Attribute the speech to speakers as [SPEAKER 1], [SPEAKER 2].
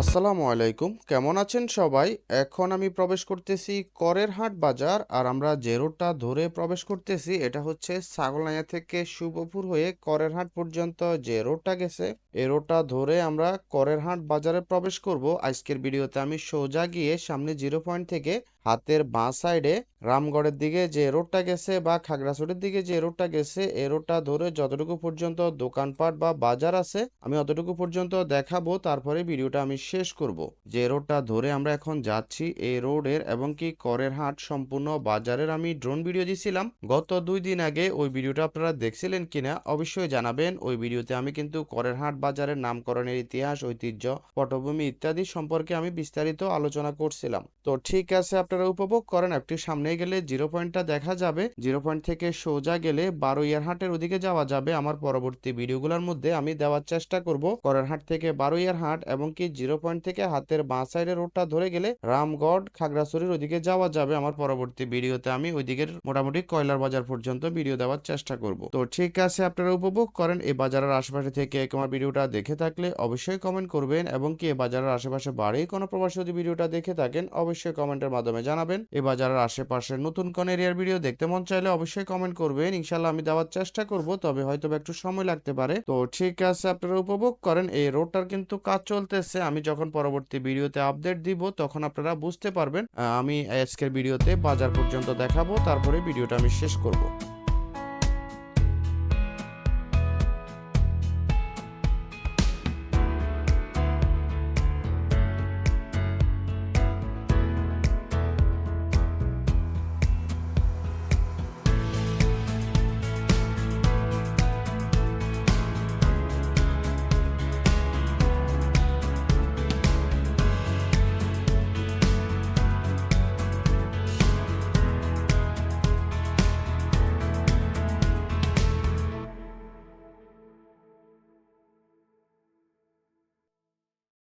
[SPEAKER 1] আসসালামু আলাইকুম। কেমন আছেন সবাই? এখন আমি প্রবেশ করতেছি করের হাট বাজার আর আমরা যে রোডটা ধরে প্রবেশ করতেছি, এটা হচ্ছে ছাগলনাইয়া থেকে শুভপুর হয়ে করের হাট পর্যন্ত যে রোডটা গেছে। এই রোডটা ধরে আমরা করের হাট বাজারে প্রবেশ করব। আজকের ভিডিওতে আমি সোজা গিয়ে সামনে জিরো পয়েন্ট থেকে হাতের বাঁ সাইডে রামগড়ের দিকে যে রোডটা গেছে বা খাগড়াছড়ির দিকে যে রোডটা গেছে এই রোডটা ধরে যতটুকু পর্যন্ত দোকানপাট বা বাজার আছে আমি অতটুকু পর্যন্ত দেখাবো। তারপরে ভিডিওটা আমি শেষ করব। যে রোডটা ধরে আমরা এখন যাচ্ছি এই রোডের এবং কি করের হাট সম্পূর্ণ বাজারের আমি ড্রোন ভিডিও দিছিলাম। গত দুই দিন আগে ওই ভিডিওটা আপনারা দেখছিলেন কিনা অবশ্যই জানাবেন। ওই ভিডিওতে আমি কিন্তু করের হাট বাজারের নামকরণের ইতিহাস, ঐতিহ্য, পটভূমি ইত্যাদি সম্পর্কে আমি বিস্তারিত আলোচনা করছিলাম। তো ঠিক আছে, আপনারা উপভোগ করেন। একটু সামনে গেলে জিরো পয়েন্টটা দেখা যাবে। জিরো পয়েন্ট থেকে সোজা গেলে বারোইয়ার হাটের ওদিকে যাওয়া যাবে। আমার পরবর্তী ভিডিওগুলোর মধ্যে আমি দেওয়ার চেষ্টা করব। করের হাট থেকে বারোইয়ার হাট এবং কি জিরো পয়েন্ট থেকে হাতের বাঁ সাইডের রোডটা ধরে গেলে রামগড়, খাগড়াছড়ির ওদিকে যাওয়া যাবে আমার পরবর্তী ভিডিওতে। আমি ওইদিকের মোটামুটি কয়লার বাজার পর্যন্ত ভিডিও দেওয়ার চেষ্টা করব। তো ঠিক আছে, আপনারা উপভোগ করেন। এই বাজারের আশেপাশে থেকে আমার ভিডিওটা দেখে থাকলে অবশ্যই কমেন্ট করবেন এবং কি বাজারের আশেপাশে বাড়ি কোনো প্রবাসী যদি ভিডিওটা দেখে থাকেন অবশ্যই কমেন্টের মাধ্যমে জানাবেন। এ বাজারের আশেপাশে নতুন কোন এরিয়ার ভিডিও দেখতে মন চাইলে অবশ্যই কমেন্ট করবেন। ইনশাল্লাহ আমি দেওয়ার চেষ্টা করব, তবে হয়তো একটু সময় লাগতে পারে। তো ঠিক আছে, আপনারা উপভোগ করেন। এই রোডটার কিন্তু কাজ চলতেছে। আমি যখন পরবর্তী ভিডিওতে আপডেট দিব, তখন আপনারা বুঝতে পারবেন। আমি আজকের ভিডিওতে বাজার পর্যন্ত দেখাবো, তারপরে ভিডিওটা আমি শেষ করব।